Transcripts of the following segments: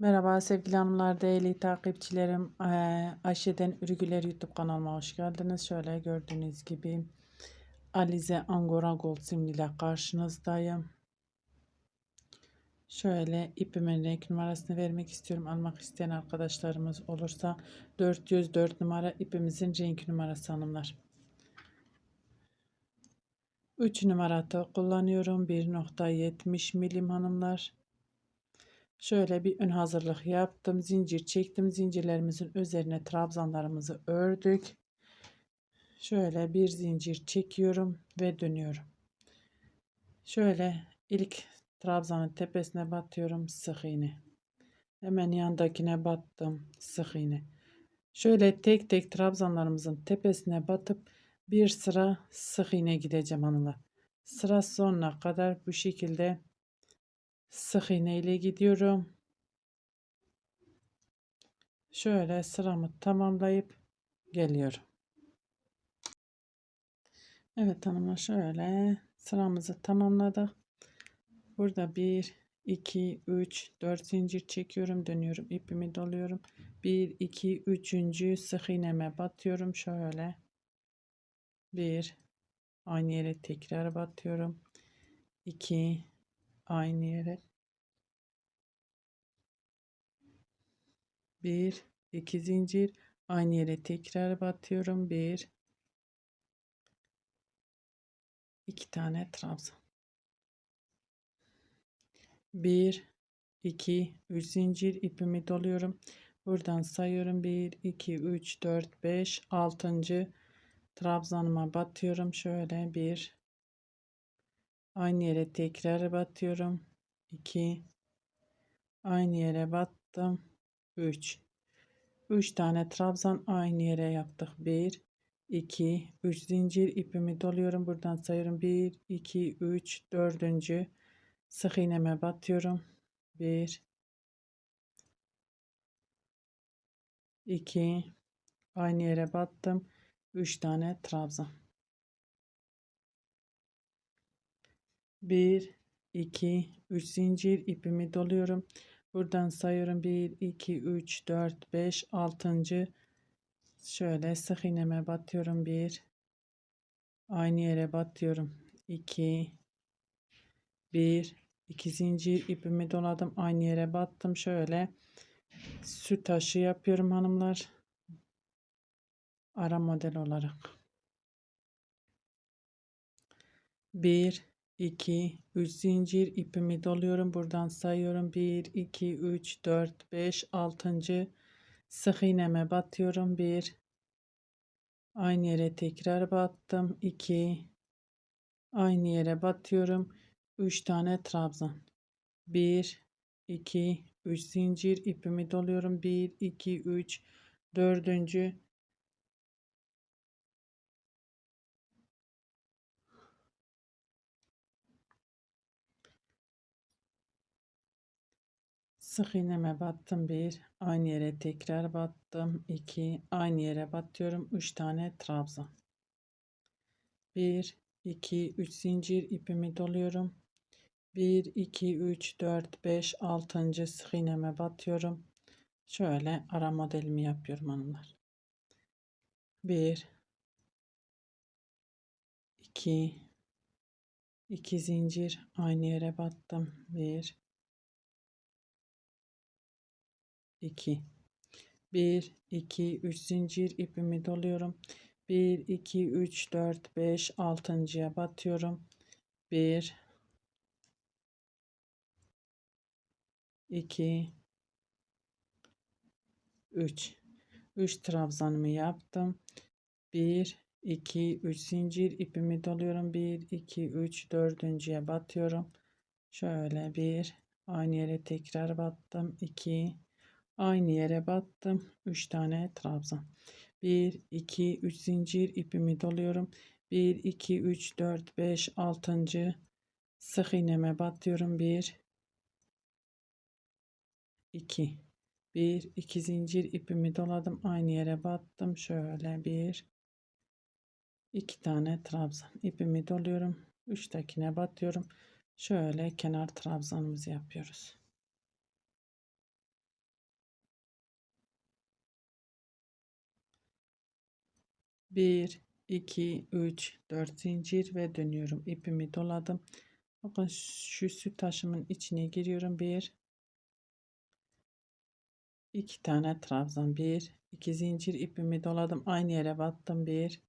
Merhaba sevgili hanımlar, değerli takipçilerim. Eee, Ayşe'den Ürgüler YouTube kanalıma hoş geldiniz. Şöyle gördüğünüz gibi Alize Angora Gold simliyle karşınızdayım. Şöyle ipimin renk numarasını vermek istiyorum. Almak isteyen arkadaşlarımız olursa 404 numara ipimizin renk numarası hanımlar. 3 numara kullanıyorum. 1.70 milim hanımlar. Şöyle bir ön hazırlık yaptım. Zincir çektim. Zincirlerimizin üzerine trabzanlarımızı ördük. Şöyle bir zincir çekiyorum ve dönüyorum. Şöyle ilk trabzanın tepesine batıyorum. Sık iğne. Hemen yandakine battım. Sık iğne. Şöyle tek tek trabzanlarımızın tepesine batıp bir sıra sık iğne gideceğim hanımlar. Sıra sonuna kadar bu şekilde sık iğne ile gidiyorum. Şöyle sıramı tamamlayıp geliyorum. Evet hanımlar şöyle sıramızı tamamladık. Burada 1 2 3 4 zincir çekiyorum, dönüyorum, ipimi doluyorum. 1 2 3. sık iğneme batıyorum şöyle. 1 aynı yere tekrar batıyorum. 2 aynı yere. Bir iki zincir. Aynı yere tekrar batıyorum. Bir. İki tane trabzan. Bir iki üç zincir. İpimi doluyorum. Buradan sayıyorum. Bir iki üç dört beş altıncı trabzanıma batıyorum. Şöyle bir aynı yere tekrar batıyorum. 2 aynı yere battım. 3 3 tane trabzan aynı yere yaptık. 1 2 3 zincir ipimi doluyorum. Buradan sayıyorum. 1 2 3 4. sık iğneme batıyorum. 1 2 aynı yere battım. 3 tane trabzan 1 2 3 zincir ipimi doluyorum. Buradan sayıyorum. 1 2 3 4 5 6. şöyle sık iğneme batıyorum. 1 aynı yere batıyorum. 2 1 2 zincir ipimi doladım. Aynı yere battım. Şöyle süt taşı yapıyorum hanımlar. Ara model olarak. 1 2 3 zincir ipimi doluyorum. Buradan sayıyorum. 1 2 3 4 5 6. sık iğneme batıyorum. 1 aynı yere tekrar battım. 2 aynı yere batıyorum. 3 tane trabzan. 1 2 3 zincir ipimi doluyorum. 1 2 3 4. sık iğneme battım bir aynı yere tekrar battım. 2 aynı yere batıyorum. 3 tane trabzan. 1 2 3 zincir ipimi doluyorum. 1 2 3 4 5 6. sık iğneme batıyorum. Şöyle ara modelimi yapıyorum hanımlar. 1 2 2 zincir aynı yere battım. 1 2 1 2 3 zincir ipimi doluyorum. 1 2 3 4 5 altıncıya batıyorum. 1 2 3 3 trabzanımı yaptım. 1 2 3 zincir ipimi doluyorum. 1 2 3 dördüncüye batıyorum. Şöyle bir aynı yere tekrar battım. 2 Aynı yere battım. 3 tane trabzan. 1 2 3 zincir ipimi doluyorum. 1 2 3 4 5 6. sık iğneme batıyorum. 1 2 1 2 zincir ipimi doladım. Aynı yere battım. Şöyle 1 2 tane trabzan ipimi doluyorum. 3 takine batıyorum. Şöyle kenar trabzanımızı yapıyoruz. 1 2 3 4 zincir ve dönüyorum. İpimi doladım. Bakın şu süt taşımın içine giriyorum. 1 2 tane trabzan. 1 2 zincir ipimi doladım. Aynı yere battım. 1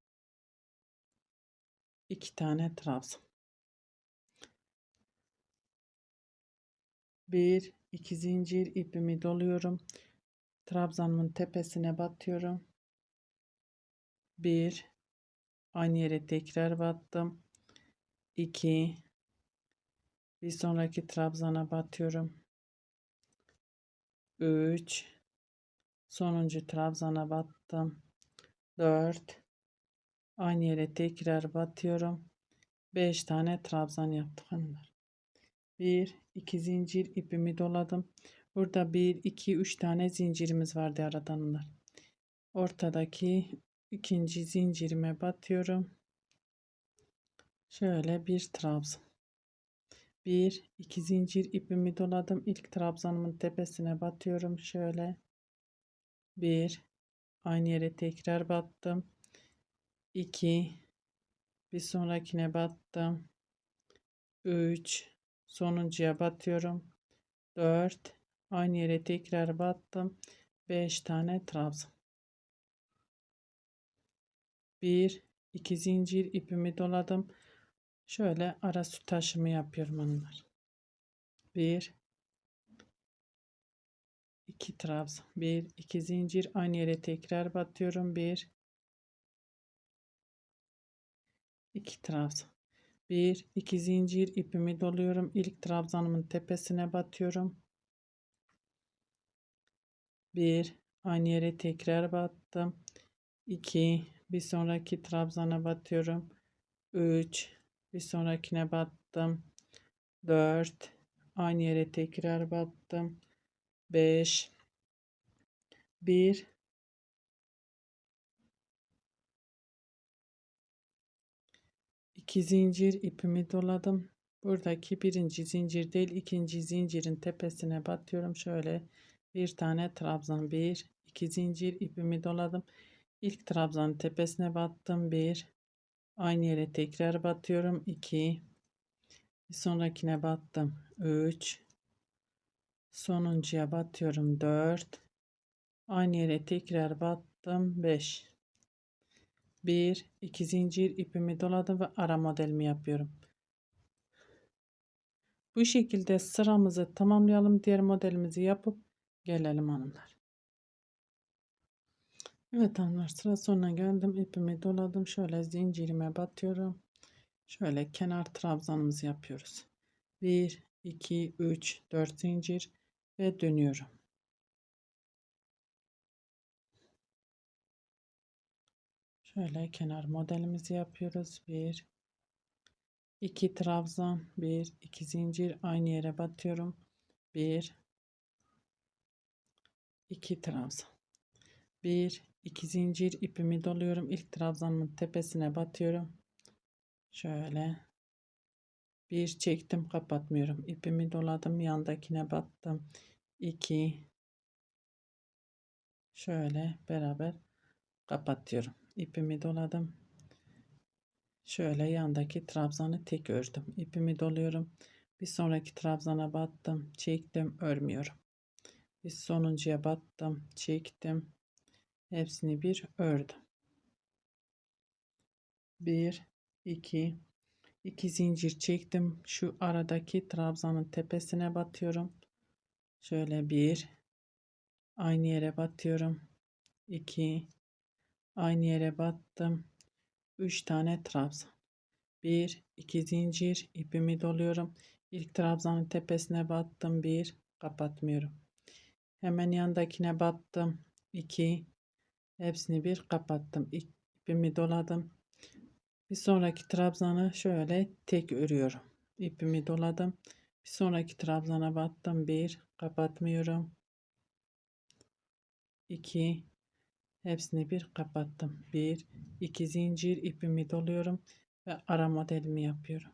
2 tane trabzan. 1 2 zincir ipimi doluyorum. Trabzanımın tepesine batıyorum 1 aynı yere tekrar battım. 2 bir sonraki trabzana batıyorum. 3 sonuncu trabzana battım. 4 aynı yere tekrar batıyorum. 5 tane trabzan yaptık hanımlar 1 2 zincir ipimi doladım. Burada 1 2 3 tane zincirimiz vardı aradanlar ortadaki ikinci zincirime batıyorum. Şöyle bir trabzan. Bir iki zincir ipimi doladım. İlk trabzanımın tepesine batıyorum. Şöyle. Bir aynı yere tekrar battım. 2 bir sonrakine battım. 3 sonuncuya batıyorum. 4 aynı yere tekrar battım. 5 tane trabzan 1 2 zincir ipimi doladım. Şöyle ara süt taşımı yapıyorum hanımlar 1 2 trabzan 1 2 zincir. Aynı yere tekrar batıyorum. 1 2 trabzan 1 2 zincir ipimi doluyorum. İlk trabzanımın tepesine batıyorum. 1 aynı yere tekrar battım. 2 bir sonraki trabzana batıyorum. 3 bir sonrakine battım. 4 aynı yere tekrar battım. 5 1 2 zincir ipimi doladım. Buradaki birinci zincir değil ikinci zincirin tepesine batıyorum. Şöyle bir tane trabzan 1 2 zincir ipimi doladım ilk trabzanın tepesine battım. 1 aynı yere tekrar batıyorum. 2 bir sonrakine battım. 3 sonuncuya batıyorum. 4 aynı yere tekrar battım. 5 1 2 zincir ipimi doladım ve ara modelimi yapıyorum. Bu şekilde sıramızı tamamlayalım. Diğer modelimizi yapıp gelelim hanımlar Evet hanımlar sıra sonuna geldim. İpimi doladım şöyle zincirime batıyorum. Şöyle kenar trabzanımızı yapıyoruz. 1 2 3 4 zincir ve dönüyorum. Şöyle kenar modelimizi yapıyoruz. 1 2 trabzan 1 2 zincir aynı yere batıyorum. 1 2 trabzan. 1 2 zincir ipimi doluyorum. İlk trabzanımın tepesine batıyorum. Şöyle. Bir çektim kapatmıyorum. İpimi doladım yandakine battım. 2 şöyle beraber kapatıyorum. İpimi doladım. Şöyle yandaki trabzanı tek ördüm. İpimi doluyorum. Bir sonraki trabzana battım. Çektim örmüyorum. Bir sonuncuya battım. Çektim hepsini bir ördüm. 1 2 2 zincir çektim. Şu aradaki trabzanın tepesine batıyorum. Şöyle bir aynı yere batıyorum. 2 aynı yere battım. 3 tane trabzan. 1 2 zincir ipimi doluyorum. İlk trabzanın tepesine battım. 1 kapatmıyorum. Hemen yandakine battım. 2 hepsini bir kapattım. İpimi doladım. Bir sonraki trabzanı şöyle tek örüyorum. İpimi doladım. Bir sonraki trabzana battım. 1 kapatmıyorum. 2 hepsini bir kapattım. 1 2 zincir ipimi doluyorum ve ara modelimi yapıyorum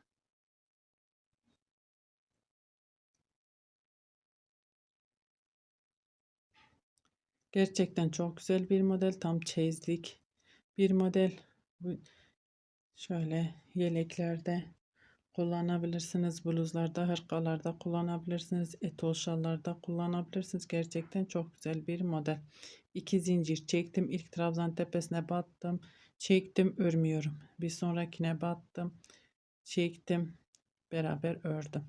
Gerçekten çok güzel bir model tam çeyizlik bir model. Şöyle yeleklerde kullanabilirsiniz. Bluzlarda, hırkalarda kullanabilirsiniz. Etol şallarda kullanabilirsiniz. Gerçekten çok güzel bir model. İki zincir çektim. İlk trabzan tepesine battım. Çektim örmüyorum. Bir sonrakine battım. Çektim. Beraber ördüm.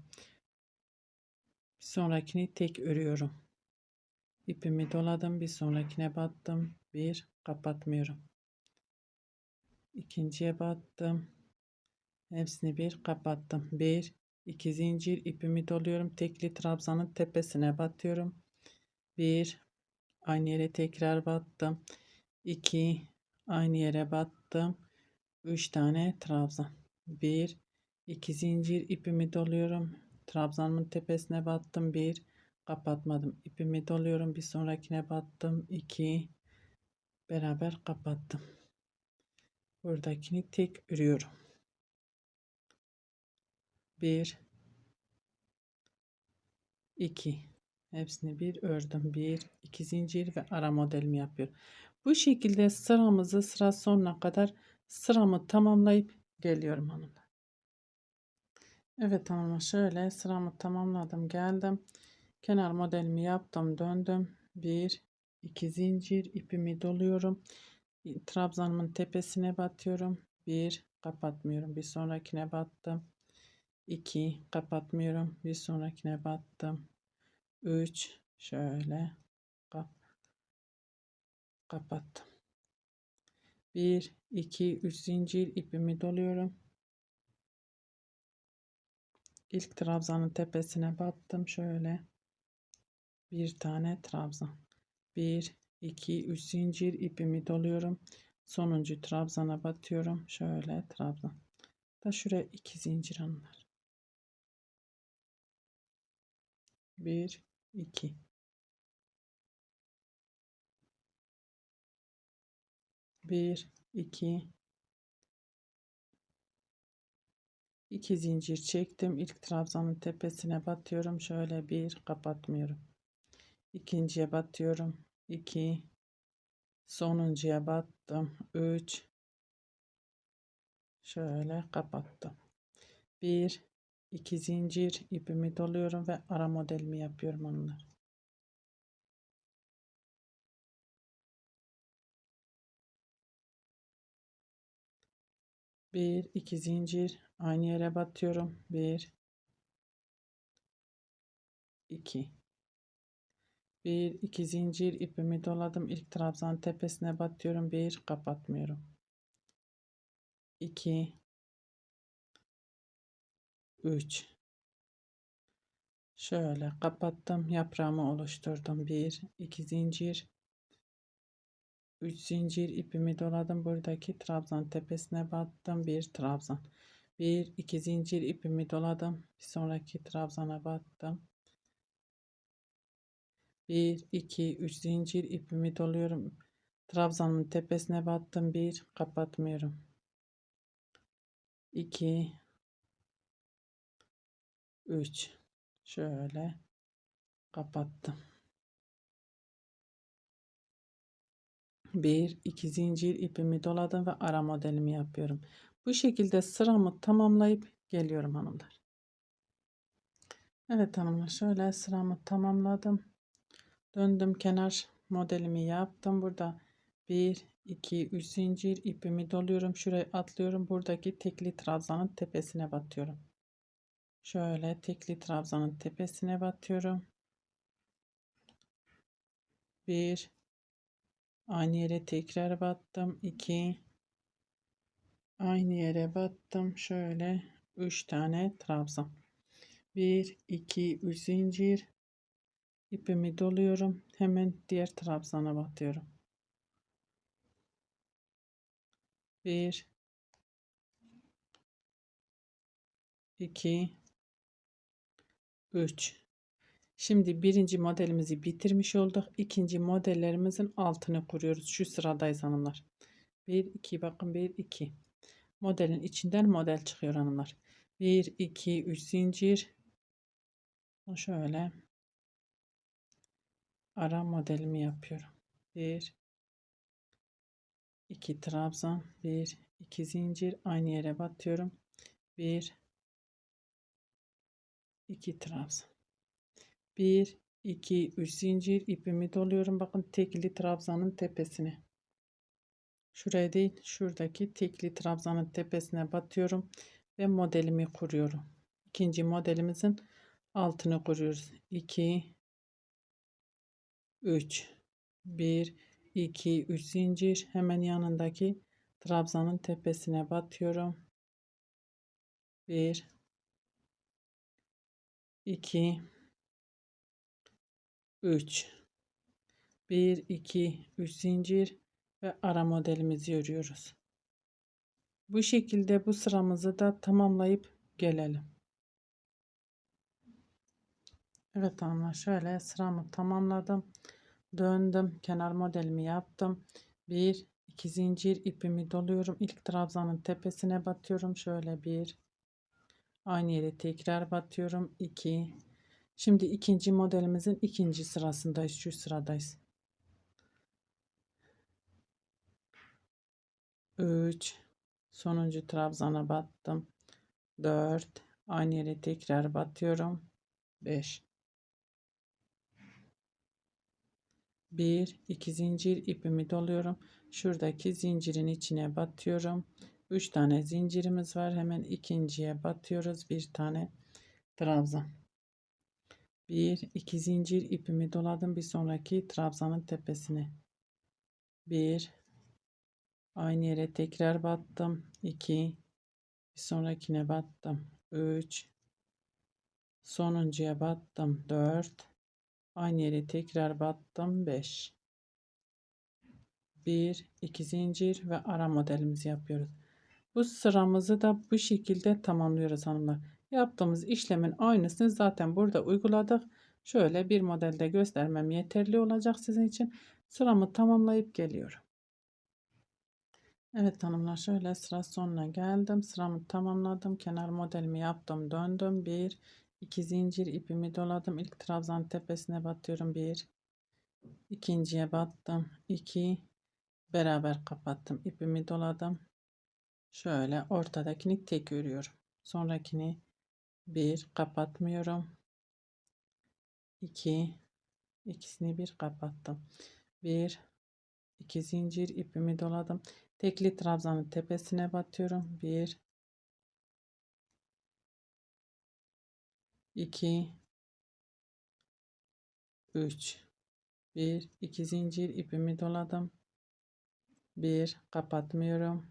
Bir sonrakini tek örüyorum. İpimi doladım. Bir sonrakine battım. Bir kapatmıyorum. İkinciye battım. Hepsini bir kapattım. Bir, iki zincir ipimi doluyorum. Tekli trabzanın tepesine batıyorum. Bir, aynı yere tekrar battım. İki, aynı yere battım. Üç tane trabzan. Bir, iki zincir ipimi doluyorum. Trabzanımın tepesine battım. Bir, kapatmadım. İpimi doluyorum. Bir sonrakine battım. İki, beraber kapattım. Buradakini tek örüyorum. 1 2 hepsini bir ördüm. 1 2 zincir ve ara modelimi yapıyorum. Bu şekilde sıramızı sıra sonuna kadar sıramı tamamlayıp geliyorum hanımlar. Evet hanımlar şöyle sıramı tamamladım geldim. Kenar modelimi yaptım döndüm. 1 2 zincir ipimi doluyorum. Trabzanımın tepesine batıyorum. 1 kapatmıyorum. Bir sonrakine battım. 2 kapatmıyorum. Bir sonrakine battım. 3 şöyle kap kapattım. 1 2 3 zincir ipimi doluyorum. İlk trabzanın tepesine battım şöyle. Bir tane trabzan. 1 2 3 zincir ipimi doluyorum. Sonuncu trabzana batıyorum. Şöyle trabzan. Da şuraya 2 zincir hanımlar. 1 2 1 2 2 zincir çektim. İlk trabzanın tepesine batıyorum. Şöyle bir kapatmıyorum. İkinciye batıyorum. 2 sonuncuya battım. 3 şöyle kapattım. 1 2 zincir ipimi doluyorum ve ara modelimi yapıyorum onlar. Bir, iki zincir aynı yere batıyorum. Bir, iki. Bir, iki zincir ipimi doladım. İlk trabzan tepesine batıyorum. Bir, kapatmıyorum. İki, 3 şöyle kapattım. Yaprağımı oluşturdum. 1 2 zincir. 3 zincir ipimi doladım. Buradaki trabzan tepesine battım. Bir trabzan. 1 2 zincir ipimi doladım. Bir sonraki trabzana battım 1 2 3 zincir ipimi doluyorum trabzanın tepesine battım bir kapatmıyorum 2 3 şöyle kapattım. 1 2 zincir ipimi doladım ve ara modelimi yapıyorum. Bu şekilde sıramı tamamlayıp geliyorum hanımlar. Evet hanımlar şöyle sıramı tamamladım. Döndüm kenar modelimi yaptım. Burada 1 2 3 zincir ipimi doluyorum. Şuraya atlıyorum. Buradaki tekli trabzanın tepesine batıyorum. Şöyle tekli trabzanın tepesine batıyorum. Bir aynı yere tekrar battım. 2 aynı yere battım. Şöyle 3 tane trabzan. 1 2 3 zincir ipimi doluyorum. Hemen diğer trabzana batıyorum. 1 2 3. Şimdi birinci modelimizi bitirmiş olduk. İkinci modellerimizin altını kuruyoruz. Şu sıradayız hanımlar. 1, 2 bakın 1, 2. Modelin içinden model çıkıyor hanımlar. 1, 2, 3 zincir. Şöyle. Ara modelimi yapıyorum. 1, 2 trabzan 1 2 zincir. Aynı yere batıyorum. 1 2 trabzan. 1 2 3 zincir. İpimi doluyorum. Bakın tekli trabzanın tepesine. Şuraya değil şuradaki tekli trabzanın tepesine batıyorum ve modelimi kuruyorum. İkinci modelimizin altını kuruyoruz. 2 3 1 2 3 zincir hemen yanındaki trabzanın tepesine batıyorum 1 2 3 1 2 3 zincir ve ara modelimizi örüyoruz. Bu şekilde bu sıramızı da tamamlayıp gelelim. Evet hanımlar şöyle sıramı tamamladım. Döndüm. Kenar modelimi yaptım. 1 2 zincir ipimi doluyorum. İlk trabzanın tepesine batıyorum. Şöyle bir aynı yere tekrar batıyorum. 2 Şimdi ikinci modelimizin ikinci sırasındayız. Şu sıradayız. 3 sonuncu trabzana battım. 4 aynı yere tekrar batıyorum. 5 1 2 zincir ipimi doluyorum. Şuradaki zincirin içine batıyorum. 3 tane zincirimiz var. Hemen ikinciye batıyoruz. Bir tane trabzan. 1 2 zincir ipimi doladım. Bir sonraki trabzanın tepesine. 1 aynı yere tekrar battım. 2 bir sonrakine battım. 3 sonuncuya battım. 4 Aynı yere tekrar battım 5. 1 2 zincir ve ara modelimizi yapıyoruz. Bu sıramızı da bu şekilde tamamlıyoruz hanımlar. Yaptığımız işlemin aynısını zaten burada uyguladık. Şöyle bir modelde göstermem yeterli olacak sizin için. Sıramı tamamlayıp geliyorum. Evet hanımlar şöyle sıra sonuna geldim. Sıramı tamamladım. Kenar modelimi yaptım. Döndüm. 1 2 zincir ipimi doladım. İlk trabzan tepesine batıyorum. 1 ikinciye battım. 2 beraber kapattım. İpimi doladım. Şöyle ortadakini tek örüyorum. Sonrakini 1 kapatmıyorum. 2 ikisini bir kapattım. 1 2 zincir ipimi doladım. Tekli trabzanın tepesine batıyorum. 1 2 3 1 2 zincir ipimi doladım. 1 kapatmıyorum.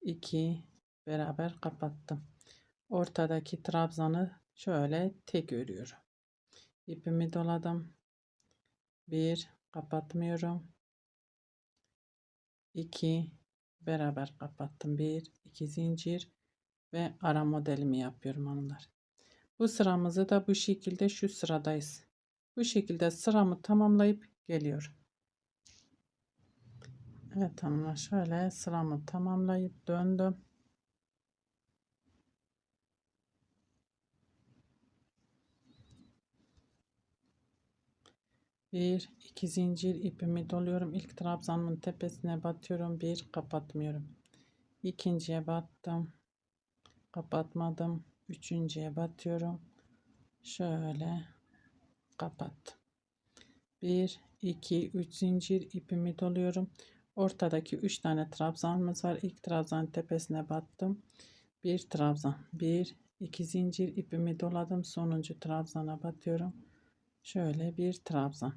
2 beraber kapattım. Ortadaki trabzanı şöyle tek örüyorum. İpimi doladım. 1 kapatmıyorum. 2 beraber kapattım. 1 2 zincir ve ara modelimi yapıyorum hanımlar bu sıramızı da bu şekilde şu sıradayız. Bu şekilde sıramı tamamlayıp geliyorum. Evet hanımlar şöyle sıramı tamamlayıp döndüm. Bir, iki zincir ipimi doluyorum. İlk trabzanın tepesine batıyorum. Bir, kapatmıyorum. İkinciye battım. Kapatmadım üçüncüye batıyorum. Şöyle kapat. 1 2 3 zincir ipimi doluyorum. Ortadaki 3 tane trabzanımız var. İlk trabzan tepesine battım. Bir trabzan. 1 2 zincir ipimi doladım. Sonuncu trabzana batıyorum. Şöyle bir trabzan.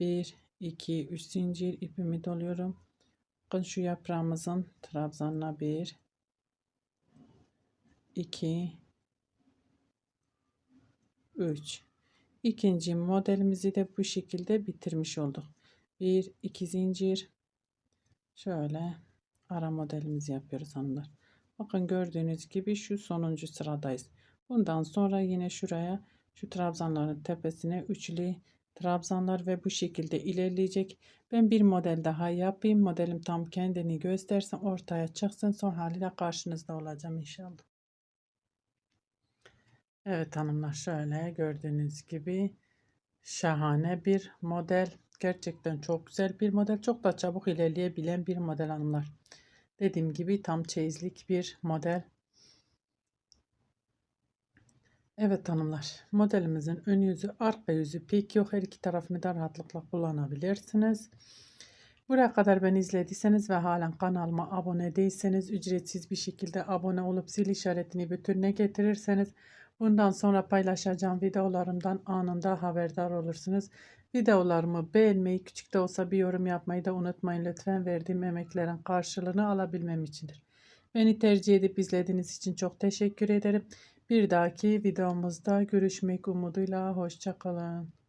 1 2 3 zincir ipimi doluyorum. Bakın şu yaprağımızın trabzanına 1 2 3 ikinci modelimizi de bu şekilde bitirmiş olduk. 1 2 zincir. Şöyle ara modelimizi yapıyoruz hanımlar. Bakın gördüğünüz gibi şu sonuncu sıradayız. Bundan sonra yine şuraya şu trabzanların tepesine üçlü trabzanlar ve bu şekilde ilerleyecek. Ben bir model daha yapayım. Modelim tam kendini göstersin ortaya çıksın. Son haliyle karşınızda olacağım inşallah Evet hanımlar şöyle gördüğünüz gibi şahane bir model Gerçekten çok güzel bir model. Çok da çabuk ilerleyebilen bir model hanımlar. Dediğim gibi tam çeyizlik bir model. Evet hanımlar. Modelimizin ön yüzü, arka yüzü pek yok. Her iki tarafını da rahatlıkla kullanabilirsiniz. Buraya kadar beni izlediyseniz ve halen kanalıma abone değilseniz ücretsiz bir şekilde abone olup zil işaretini bütününe getirirseniz bundan sonra paylaşacağım videolarımdan anında haberdar olursunuz. Videolarımı beğenmeyi, küçük de olsa bir yorum yapmayı da unutmayın lütfen. Verdiğim emeklerin karşılığını alabilmem içindir. Beni tercih edip izlediğiniz için çok teşekkür ederim. Bir dahaki videomuzda görüşmek umuduyla hoşçakalın.